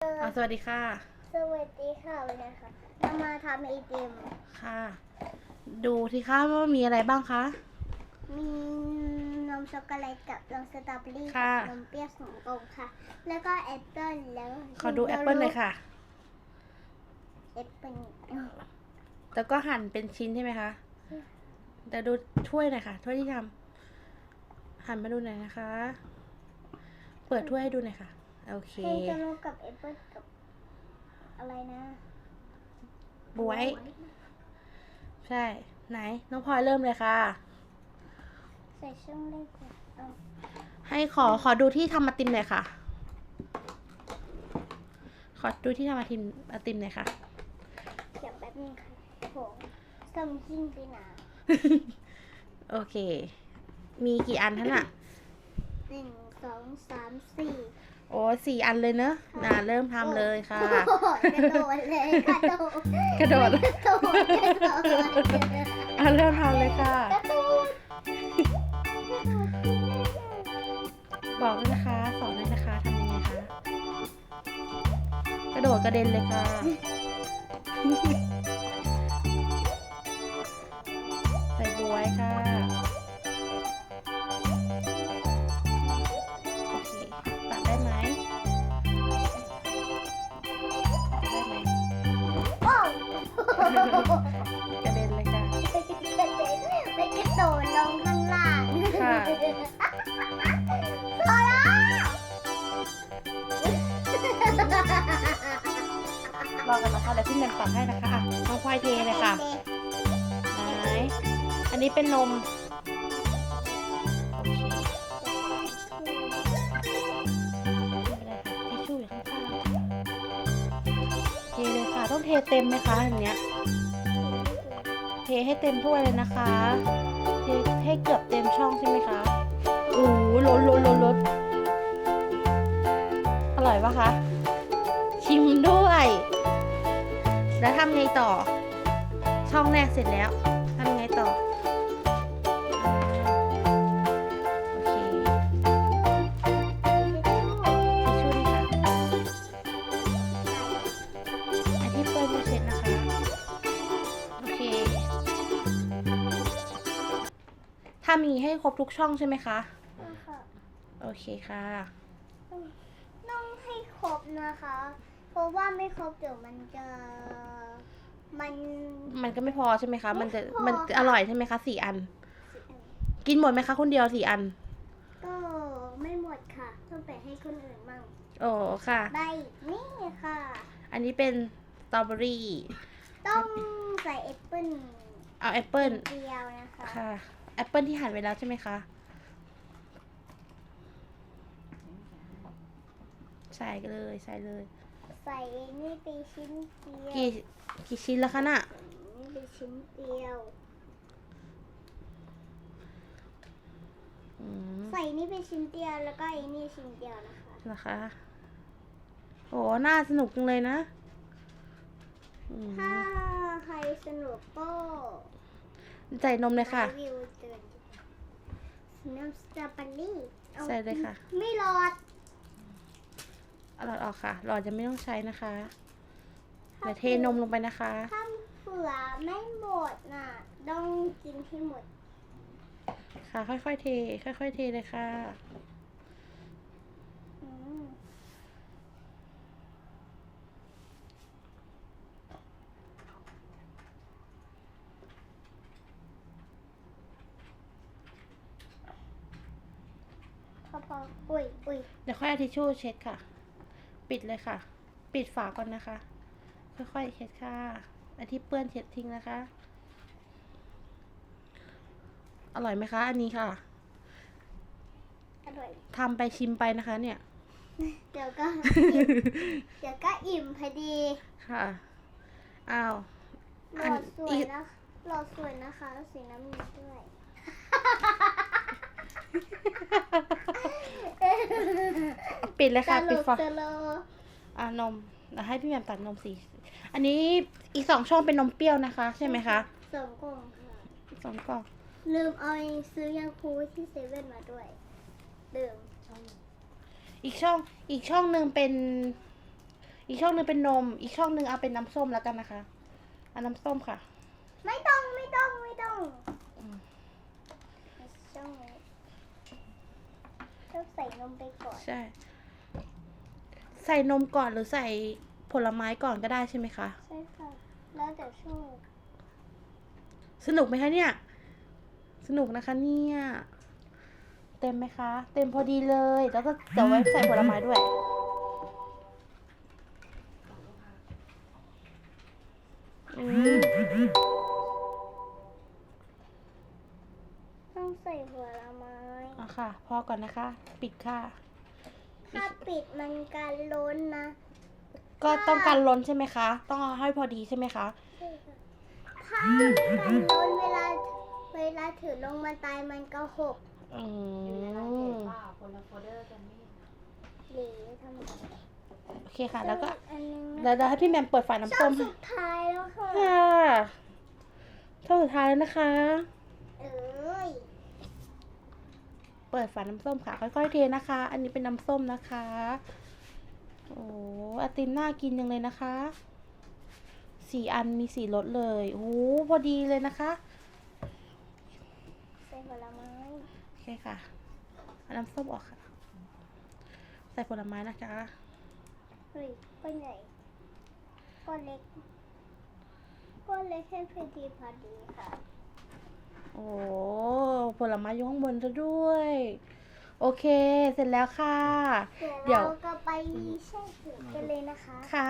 อะสวัสดีค่ะ สวัสดีค่ะวันนี้ค่ะเรามาทำไอติมค่ะ ดูที่ค่ะว่ามีอะไรบ้างคะ มีนมช็อกโกแลตกับนมสตรอเบอรี่ค่ะ กับนมเปรี้ยวสองกลมค่ะ แล้วก็แอปเปิ้ลแล้วขอดูแอปเปิลหน่อยค่ะ แอปเปิ้ลแล้วก็หั่นเป็นชิ้นใช่ไหมคะเดี๋ยวดูถ้วยหน่อยค่ะถ้วยที่ทำหั่นมาดูหน่อยนะคะ เปิดถ้วยให้ดูหน่อยค่ะ โอเคเฮงจะโลกับแอปเปิ้ลกับอะไรนะบวย ใช่ ไหน น้องพลอยเริ่มเลยค่ะ ใส่ช่องเล็กกว่าเอาให้ขอขอดูที่ทำมาติมหน่อยค่ะ ขอดูที่ทำมาติมมาติมหน่อยค่ะเดี๋ยวแป๊บนึงค่ะผมส่งหิ้งไปหนาโอเค มีกี่อันท่านอะหนึ่งสองสามสี่ โอ้สี่อันเลยเนอะน่าเริ่มทำเลยค่ะโอ้โหกระโดดเลยกระโดดกระโดดกระโดดกระโดดอะเริ่มทำเลยค่ะ กระโดดบอกด้วยนะคะ สอนด้วยนะคะทำยังไงคะ กระโดดกระเด็นเลยค่ะ รอกันนะคะเดี๋ยวพี่แหม่มตัดให้นะคะอะน้องควายเทเลยค่ะไหนอันนี้เป็นนมโอเคไม่เป็นไรค่ะทิชชู่อยู่ข้างๆเทเลยค่ะต้องเทเต็มไหมคะอันเนี้ยเทให้เต็มถ้วยเลยนะคะ เทให้เกือบเต็มช่องใช่ไหมคะโอ้โหล้นล้นล้นล้นอร่อยปะคะ ชิมด้วย แล้วทำไงต่อ ช่องแรกเสร็จแล้วทำไงต่ออ่าโอเคทิชชู่นี่ค่ะอันที่เปิดมาเสร็จนะคะโอเคถ้ามีให้ครบทุกช่องใช่ไหมคะ โอเคค่ะ ต้องให้ครบนะคะเพ ราะว่าไม่ครบเดี๋ยวมันจะมัน มันก็ไม่พอใช่ไหมคะ มันจะไม่พอ มันค่ะอร่อยใช่ไหมคะสี่อัน กินหมดไหมคะคนเดียวสี่อันก็ไม่หมดค่ะ ต้องไปให้คนอื่นมั่งโอ้ค่ะได้นี่ค่ะ อันนี้เป็นสตรอเบอรี่ ต้องใส่แอปเปิ้ลเอาแอปเปิลเดียวนะคะ ค่ะแอปเปิลที่หั่นไว้แล้วใช่ไหมคะใส่เลยใส่เลย ใส่นี่ไปชิ้นเดียวกี่กี่ชิ้นแล้วคะน่ะนี่ไปชิ้นเดียว อืมใส่นี่ไปชิ้นเดียวแล้วก็ไอ้นี่ชิ้นเดียวนะคะนะคะโอ้น่าสนุกจังเลยนะอืมถ้าใครสนุกก็ใส่นมเลยค่ะ รีวิวเตือนน้ำสตรอเบอรี่อาใส่เลยค่ะ ไม่รอด เอาหลอดออกค่ะ หลอดจะไม่ต้องใช้นะคะเดี๋ยวเทนมลงไปนะคะ ถ้าเผื่อไม่หมดน่ะ ต้องกินให้หมด ค่ะ ค่อยๆเท ค่อยๆเทเลยค่ะ อืมพอพออุ้ยอุ้ยเดี๋ยวค่อยเอาทิชชู่เช็ดค่ะ ปิดเลยค่ะ ปิดฝาก่อนนะคะ ค่อยๆเช็ดค่ะอันที่เปื้อนเช็ดทิ้งนะคะ อร่อยไหมคะ อันนี้ค่ะ อร่อย ทำไปชิมไปนะคะ เนี่ย เดี๋ยวก็อิ่มเดี๋ยวก็อิ่มพอดีค่ะ อ้าวหลอันอดสวยอีกนะหลอดสวยนะคะ สีน้ำเงินด้วยปิดเลยค่ะตลปิดกฝาตลก อ่านมเดี๋ยวให้พี่แหม่มตัดนมสี อันนี้อีกสองช่องเป็นนมเปรี้ยวนะคะ ใช่ไหมคะสองกล่องค่ะสองกล่องลืมเอาซื้อยังคูที่เซเว่นมาด้วยลืมอีกช่องอีกช่องหนึ่งเป็น อีกช่องหนึ่งเป็นนม อีกช่องหนึ่งเอาเป็นน้ำส้มแล้วกันนะคะเอาน้ำส้มค่ะ ไม่ต้องไม่ต้องไม่ต้องอืมช่องนี้ต้องใส่นมไปก่อนใช่ ใส่นมก่อนหรือใส่ผลไม้ก่อนก็ได้ใช่ไหมคะ ใช่ค่ะ แล้วแต่ช่วงสนุกไหมคะเนี่ย สนุกนะคะเนี่ย เต็มไหมคะ เต็มพอดีเลย แล้วก็เดี๋ยวไว้ใส่ผลไม้ด้วย อืมต้องใส่ผลไม้อะค่ะ พอก่อนนะคะ ปิดค่ะถ้า ปิดมันการล้นนะก็ต้องการล้นใช่ไหมคะ ต้องเอาให้พอดีใช่ไหมคะใช่ค่ะถ้าการล้นเวลาเวลาถือลงมาตายมันก็หกอือยู่ในร้านมเห็นเปล่าคนละโฟลเดอร์กันนี่หรือทำไมโอเคค่ะ แล้วก็อันนึงเดี๋ยวเดี๋ยวให้พี่แมมเปิดฝาน้ำช่ส้องมสุดท้ายแล้วค่ะ ค่ะช่องสุดท้ายแล้วนะคะ เอ้ย เปิดฝาน้ำส้มค่ะ ค่อยๆเทนะคะ อันนี้เป็นน้ำส้มนะคะ โอ้ไอติมน่ากินยังเลยนะคะสี่อันมีสี่รสเลยโอ้พอดีเลยนะคะใส่ผลไม้โอเคค่ะเอาน้ำส้มออกค่ะ ใส่ผลไม้นะคะเฮ้ยก้อนใหญ่ก้อนเล็กก้อนเล็กให้พอดีพอดีค่ะโอ้ผลไม้อยู่ข้างบนซะด้วย โอเค เสร็จแล้วค่ะ เดี๋เดี๋ยยววเราก็ไปแช่เผือกกันเลยนะคะ ค่ะ